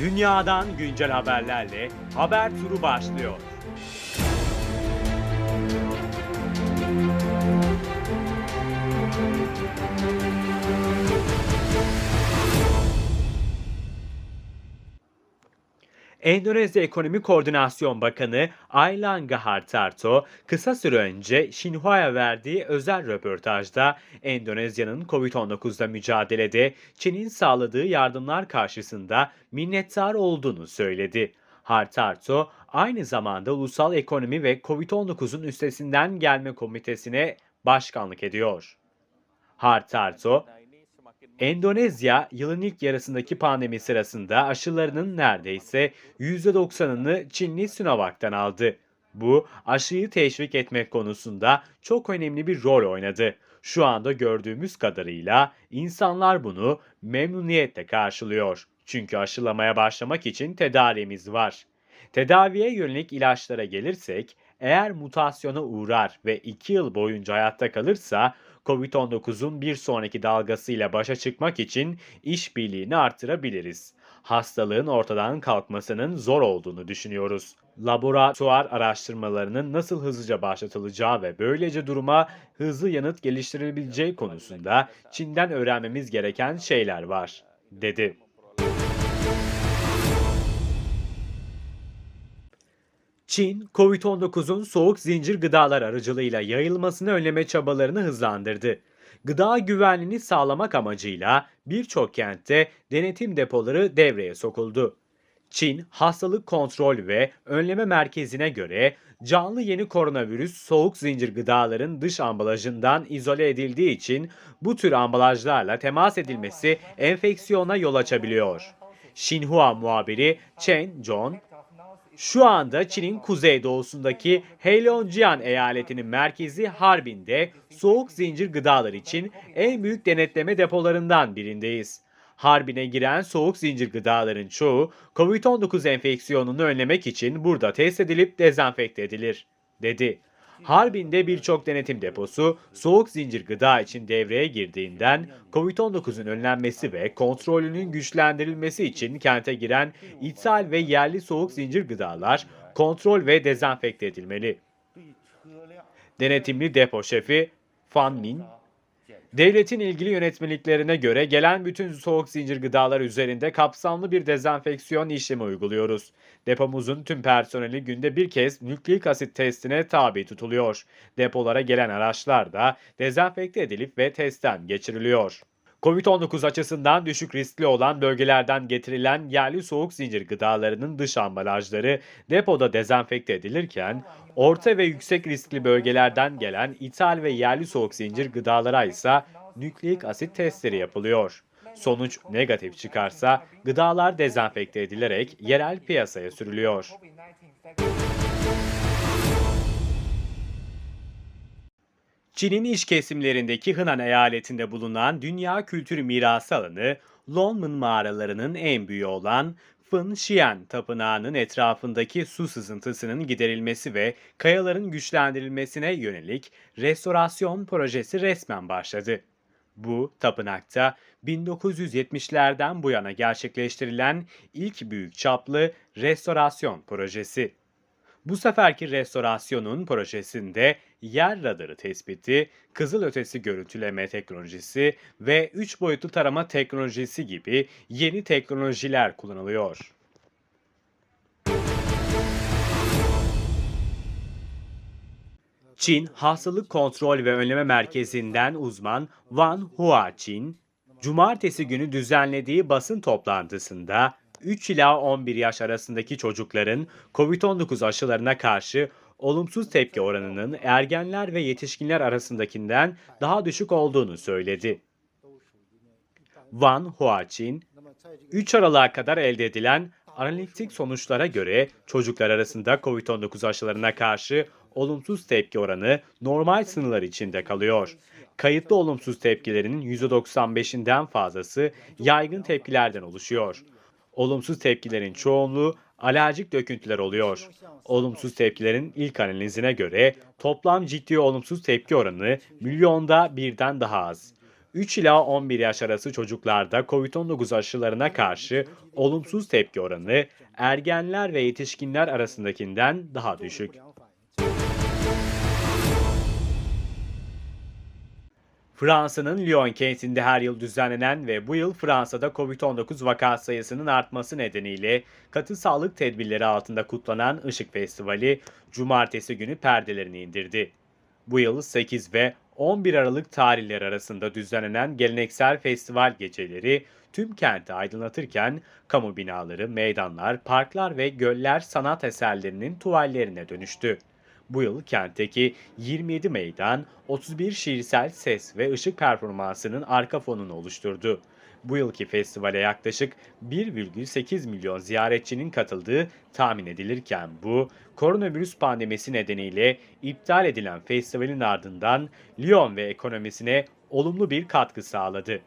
Dünyadan güncel haberlerle haber turu başlıyor. Endonezya Ekonomi Koordinasyon Bakanı Aylanga Hartarto kısa süre önce Xinhua'ya verdiği özel röportajda Endonezya'nın Covid-19'da mücadelede Çin'in sağladığı yardımlar karşısında minnettar olduğunu söyledi. Hartarto aynı zamanda Ulusal Ekonomi ve Covid-19'un üstesinden gelme komitesine başkanlık ediyor. Hartarto, Endonezya yılın ilk yarısındaki pandemi sırasında aşılarının neredeyse %90'ını Çinli Sinovac'tan aldı. Bu aşıyı teşvik etmek konusunda çok önemli bir rol oynadı. Şu anda gördüğümüz kadarıyla insanlar bunu memnuniyetle karşılıyor. Çünkü aşılamaya başlamak için tedariğimiz var. Tedaviye yönelik ilaçlara gelirsek, eğer mutasyona uğrar ve 2 yıl boyunca hayatta kalırsa COVID-19'un bir sonraki dalgasıyla başa çıkmak için işbirliğini artırabiliriz. Hastalığın ortadan kalkmasının zor olduğunu düşünüyoruz. Laboratuvar araştırmalarının nasıl hızlıca başlatılacağı ve böylece duruma hızlı yanıt geliştirilebileceği konusunda Çin'den öğrenmemiz gereken şeyler var, dedi. Çin, COVID-19'un soğuk zincir gıdalar aracılığıyla yayılmasını önleme çabalarını hızlandırdı. Gıda güvenliğini sağlamak amacıyla birçok kentte denetim depoları devreye sokuldu. Çin Hastalık Kontrol ve Önleme Merkezi'ne göre canlı yeni koronavirüs soğuk zincir gıdaların dış ambalajından izole edildiği için bu tür ambalajlarla temas edilmesi enfeksiyona yol açabiliyor. Xinhua muhabiri Chen Zhong, şu anda Çin'in kuzeydoğusundaki Heilongjiang eyaletinin merkezi Harbin'de soğuk zincir gıdalar için en büyük denetleme depolarından birindeyiz. Harbin'e giren soğuk zincir gıdaların çoğu COVID-19 enfeksiyonunu önlemek için burada test edilip dezenfekte edilir, dedi. Harbin'de birçok denetim deposu soğuk zincir gıda için devreye girdiğinden COVID-19'un önlenmesi ve kontrolünün güçlendirilmesi için kente giren ithal ve yerli soğuk zincir gıdalar kontrol ve dezenfekte edilmeli. Denetimli depo şefi Fan Min, Devletin ilgili yönetmeliklerine göre gelen bütün soğuk zincir gıdalar üzerinde kapsamlı bir dezenfeksiyon işlemi uyguluyoruz. Depomuzun tüm personeli günde bir kez nükleik asit testine tabi tutuluyor. Depolara gelen araçlar da dezenfekte edilip ve testten geçiriliyor. Covid-19 açısından düşük riskli olan bölgelerden getirilen yerli soğuk zincir gıdalarının dış ambalajları depoda dezenfekte edilirken, orta ve yüksek riskli bölgelerden gelen ithal ve yerli soğuk zincir gıdalara ise nükleik asit testleri yapılıyor. Sonuç negatif çıkarsa gıdalar dezenfekte edilerek yerel piyasaya sürülüyor. Çin'in iç kesimlerindeki Henan eyaletinde bulunan Dünya Kültür Mirası alanı, Lonmun mağaralarının en büyüğü olan Fın Xian Tapınağı'nın etrafındaki su sızıntısının giderilmesi ve kayaların güçlendirilmesine yönelik restorasyon projesi resmen başladı. Bu, tapınakta 1970'lerden bu yana gerçekleştirilen ilk büyük çaplı restorasyon projesi. Bu seferki restorasyonun projesinde yer radarı tespiti, kızılötesi görüntüleme teknolojisi ve 3 boyutlu tarama teknolojisi gibi yeni teknolojiler kullanılıyor. Çin Hastalık Kontrol ve Önleme Merkezi'nden uzman Van Huaqin, cumartesi günü düzenlediği basın toplantısında 3 ila 11 yaş arasındaki çocukların COVID-19 aşılarına karşı olumsuz tepki oranının ergenler ve yetişkinler arasındakinden daha düşük olduğunu söyledi. Van Huaqin, 3 Aralık'a kadar elde edilen analitik sonuçlara göre çocuklar arasında COVID-19 aşılarına karşı olumsuz tepki oranı normal sınırlar içinde kalıyor. Kayıtlı olumsuz tepkilerinin %95'inden fazlası yaygın tepkilerden oluşuyor. Olumsuz tepkilerin çoğunluğu alerjik döküntüler oluyor. Olumsuz tepkilerin ilk analizine göre toplam ciddi olumsuz tepki oranı milyonda birden daha az. 3 ila 11 yaş arası çocuklarda COVID-19 aşılarına karşı olumsuz tepki oranı ergenler ve yetişkinler arasındakinden daha düşük. Fransa'nın Lyon kentinde her yıl düzenlenen ve bu yıl Fransa'da COVID-19 vaka sayısının artması nedeniyle katı sağlık tedbirleri altında kutlanan Işık Festivali cumartesi günü perdelerini indirdi. Bu yıl 8 ve 11 Aralık tarihleri arasında düzenlenen geleneksel festival geceleri tüm kenti aydınlatırken kamu binaları, meydanlar, parklar ve göller sanat eserlerinin tuvallerine dönüştü. Bu yıl kentteki 27 meydan, 31 şiirsel ses ve ışık performansının arka fonunu oluşturdu. Bu yılki festivale yaklaşık 1,8 milyon ziyaretçinin katıldığı tahmin edilirken bu, koronavirüs pandemisi nedeniyle iptal edilen festivalin ardından Lyon ve ekonomisine olumlu bir katkı sağladı.